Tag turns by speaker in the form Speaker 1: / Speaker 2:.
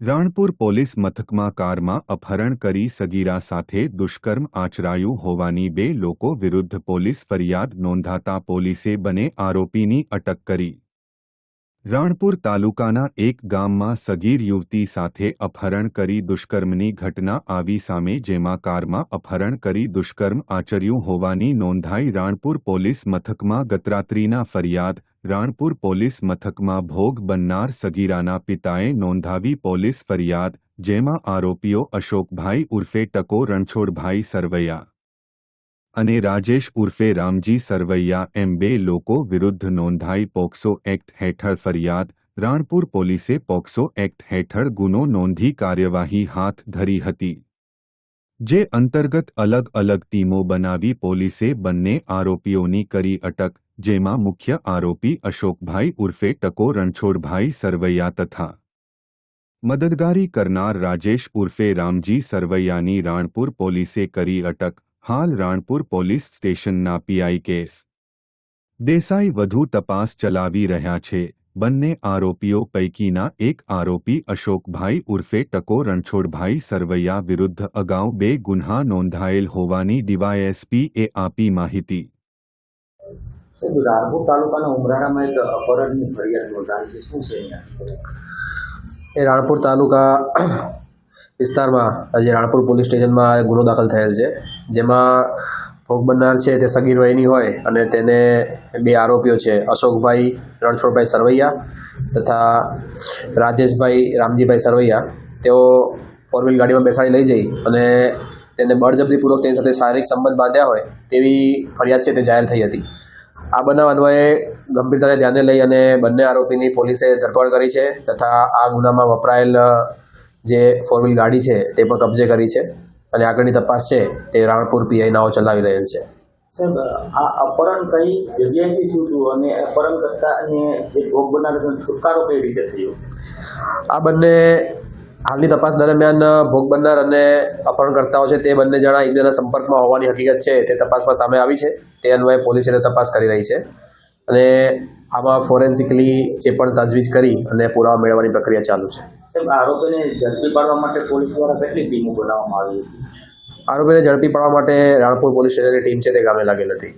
Speaker 1: Ranpur police મથકમાં કારમાં અપહરણ કરી સગીરા સાથે દુષ્કર્મ આચરાયું હોવાની બે લોકો વિરુદ્ધ પોલીસ ફરિયાદ નોંધાતા પોલીસે બંને આરોપીની અટક કરી. રાણપુર તાલુકાના એક ગામમાં સગીર યુવતી સાથે અપહરણ કરી દુષ્કર્મની ઘટના આવી સામે જેમાં કારમાં અપહરણ કરી દુષ્કર્મ આચર્યું હોવાની નોંધાઈ રાણપુર પોલીસ મથકમાં ગતરાત્રિના ફરિયાદ, રાણપુર પોલીસ મથકમાં ભોગ બનનાર સગીરાના પિતાએ નોંધાવી પોલીસ ફરિયાદ, જેમાં આરોપીઓ અશોકભાઈ ઉર્ફે ટકો રણછોડભાઈ સરવૈયા અને રાજેશ ઉર્ફે રામજી સરવૈયા એમ બે લોકો વિરુદ્ધ નોંધાઈ પોક્સો એક્ટ હેઠળ ફરિયાદ રાણપુર પોલીસે પોક્સો એક્ટ હેઠળ ગુનો નોંધી કાર્યવાહી હાથ ધરી હતી જે અંતર્ગત અલગ અલગ ટીમો બનાવી પોલીસે બંને આરોપીઓની કરી અટક જેમાં મુખ્ય આરોપી અશોકભાઈ ઉર્ફે ટકો રણછોડભાઈ સરવૈયા તથા મદદગારી કરનાર રાજેશ ઉર્ફે રામજી સરવૈયાની રાણપુર પોલીસે કરી અટક હાલ રાણપુર પોલીસ સ્ટેશનના પીઆઈ કેસ. દેસાઈ વધુ તપાસ ચલાવી રહ્યા છે. બંને આરોપીઓ પૈકીના એક આરોપી અશોકભાઈ ઉર્ફે ટકો રણછોડભાઈ સરવૈયા વિરુદ્ધ અગાઉ બે ગુન્હા નોંધાયેલ હોવાની ડીવાયએસપીએ આપી માહિતી.
Speaker 2: રાણપુર તાલુકાના ઉમરાણામાં એક અપહરણની ફરિયાદ નોંધાવી છે. શું છે
Speaker 3: એ રાણપુર તાલુકા વિસ્તારમાં આજે રાણપુર પોલીસ સ્ટેશનમાં ગુનો દાખલ થયેલ છે. જેમાં ભોગ બનનાર છે તે સગીર વયની હોય અને તેને બે આરોપીઓ છે. અશોકભાઈ રણછોડભાઈ સરવૈયા તથા રાજેશભાઈ રામજીભાઈ સરવૈયા. તેઓ ફોર વ્હીલ ગાડીમાં બેસાડી લઈ જઈ અને તેને બળજબરીપૂર્વક તેની સાથે શારીરિક સંબંધ બાંધ્યા હોય તેવી ફરિયાદ છે તે જાહેર થઈ હતી. આ બનાવ અન્વયે ગંભીરતાને ધ્યાને લઈ અને બંને આરોપીની પોલીસે ધરપકડ કરી છે તથા આ ગુનામાં વપરાયેલ જે ફોર વ્હીલ ગાડી છે તે પણ કબજે કરી છે અને આગળની તપાસ છે તે રાણપુર પીઆઈ નાઓ ચલાવી રહેલ છે.
Speaker 2: સાહેબ આ અપહરણ કઈ જગ્યાએથી થયું અને અપહરણ કરતા અને જે ભોગ બનાવ્યો છુટકારો કઈ રીતે થયો?
Speaker 3: આ બંને હાલની તપાસ દરમિયાન ભોગ બનનાર અને અપહરણકર્તાઓ છે તે બંને જણા એકબીજાના સંપર્કમાં હોવાની હકીકત છે તે તપાસમાં સામે આવી છે. તે અન્વયે પોલીસે તે તપાસ કરી રહી છે. અને આમાં ફોરેન્સિકલી જે પણ તજવીજ કરી અને પુરાવા મેળવવાની પ્રક્રિયા ચાલુ છે.
Speaker 2: સાહેબ, આરોપીને ઝડપી પાડવા માટે પોલીસ દ્વારા કેટલી ટીમો બનાવવામાં આવી હતી?
Speaker 3: આરોપીને ઝડપી પાડવા માટે રાણપુર પોલીસ સ્ટેશનની ટીમ છે તે ગામે લાગેલ હતી.